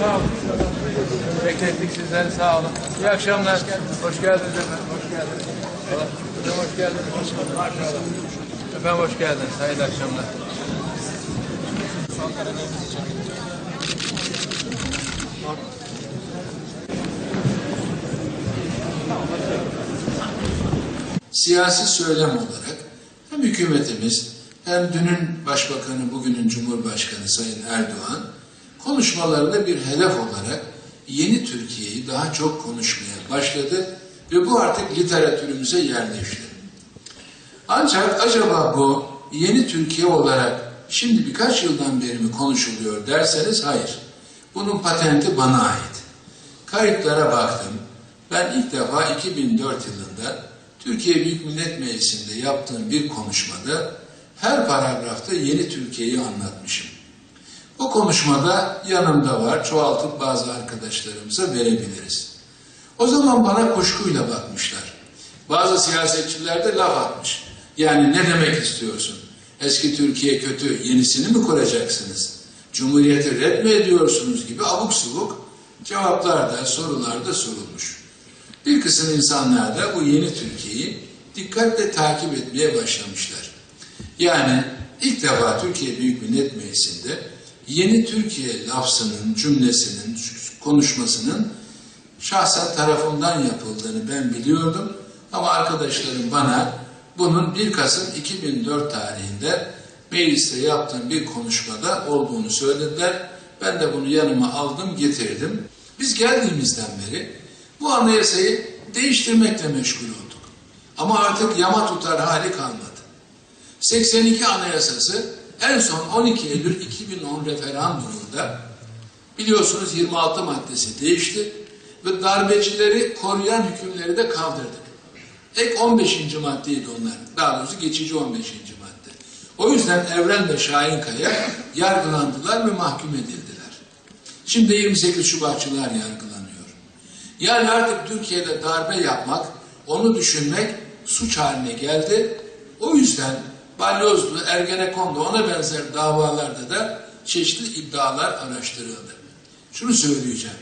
Sağ olun. Beklettik sizleri sağ olun. İyi akşamlar. Hoş geldiniz efendim. Hoş geldiniz. Hocam hoş geldiniz. Maşallah. Efendim hoş geldiniz. Hayırlı akşamlar. siyasi söylem olarak hem hükümetimiz hem dünün başbakanı, bugünün Cumhurbaşkanı Sayın Erdoğan konuşmalarında bir hedef olarak yeni Türkiye'yi daha çok konuşmaya başladı ve bu artık literatürümüze yerleşti. Ancak acaba bu yeni Türkiye olarak şimdi birkaç yıldan beri mi konuşuluyor derseniz hayır. Bunun patenti bana ait. Kayıtlara baktım. Ben ilk defa 2004 yılında Türkiye Büyük Millet Meclisi'nde yaptığım bir konuşmada her paragrafta yeni Türkiye'yi anlatmışım. O konuşmada yanımda var, çoğaltıp bazı arkadaşlarımıza verebiliriz. O zaman bana kuşkuyla bakmışlar. Bazı siyasetçiler de laf atmış. Yani ne demek istiyorsun? Eski Türkiye kötü, yenisini mi kuracaksınız? Cumhuriyeti red mi ediyorsunuz gibi abuk subuk cevaplarda, sorularda sorulmuş. Bir kısım insanlar da bu yeni Türkiye'yi dikkatle takip etmeye başlamışlar. Yani ilk defa Türkiye Büyük Millet Meclisi'nde yeni Türkiye lafzının, cümlesinin, konuşmasının şahsen tarafından yapıldığını ben biliyordum. Ama arkadaşlarım bana bunun 1 Kasım 2004 tarihinde mecliste yaptığım bir konuşmada olduğunu söylediler. Ben de bunu yanıma aldım, getirdim. Biz geldiğimizden beri bu anayasayı değiştirmekle meşgul olduk. Ama artık yama tutar hali kalmadı. 82 anayasası en son 12 Eylül 2010 referandumunda biliyorsunuz 26 maddesi değişti ve darbecileri koruyan hükümleri de kaldırdık. Ek 15. maddeydi onlar. Daha doğrusu geçici 15. madde. O yüzden Evren ve Şahinkaya yargılandılar ve mahkum edildiler. Şimdi 28 Şubatçılar yargılanıyor. Yani artık Türkiye'de darbe yapmak, onu düşünmek suç haline geldi. O yüzden Balyozlu, Ergenekon'da ona benzer davalarda da çeşitli iddialar araştırıldı. Şunu söyleyeceğim.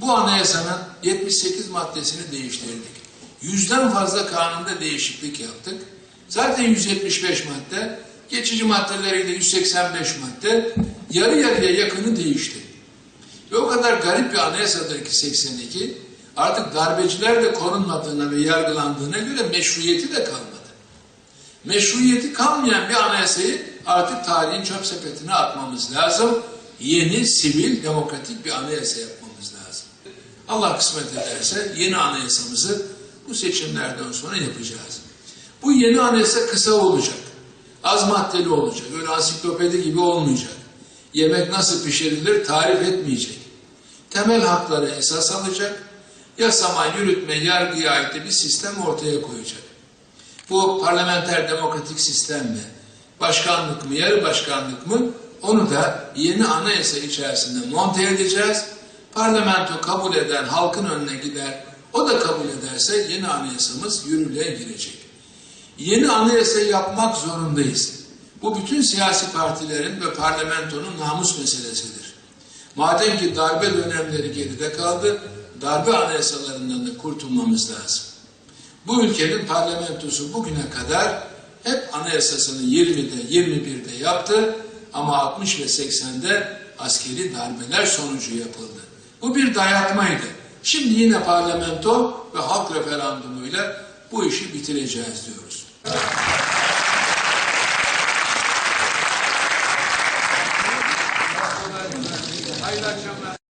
Bu anayasanın 78 maddesini değiştirdik. Yüzden fazla kanunda değişiklik yaptık. Zaten 175 madde, geçici maddeleriyle 185 madde, yarı yarıya yakını değişti. Ve o kadar garip bir anayasadır ki 82, artık darbeciler de korunmadığına ve yargılandığına göre meşruiyeti de kalmadı. Meşruiyeti kalmayan bir anayasayı artık tarihin çöp sepetine atmamız lazım. Yeni, sivil, demokratik bir anayasa yapmamız lazım. Allah kısmet ederse yeni anayasamızı bu seçimlerden sonra yapacağız. Bu yeni anayasa kısa olacak. Az maddeli olacak. Öyle ansiklopedi gibi olmayacak. Yemek nasıl pişirilir tarif etmeyecek. Temel hakları esas alacak. Yasama, yürütme, yargıya ait bir sistem ortaya koyacak. Bu parlamenter demokratik sistem mi? Başkanlık mı, yarı başkanlık mı? Onu da yeni anayasa içerisinde monte edeceğiz. Parlamento kabul eden halkın önüne gider. O da kabul ederse yeni anayasamız yürürlüğe girecek. Yeni anayasa yapmak zorundayız. Bu bütün siyasi partilerin ve parlamentonun namus meselesidir. Madem ki darbe dönemleri geride kaldı, darbe anayasalarından da kurtulmamız lazım. Bu ülkenin parlamentosu bugüne kadar hep anayasasını 20'de 21'de yaptı ama 60 ve 80'de askeri darbeler sonucu yapıldı. Bu bir dayatmaydı. Şimdi yine parlamento ve halk referandumuyla bu işi bitireceğiz diyoruz. Hayırlı akşamlar.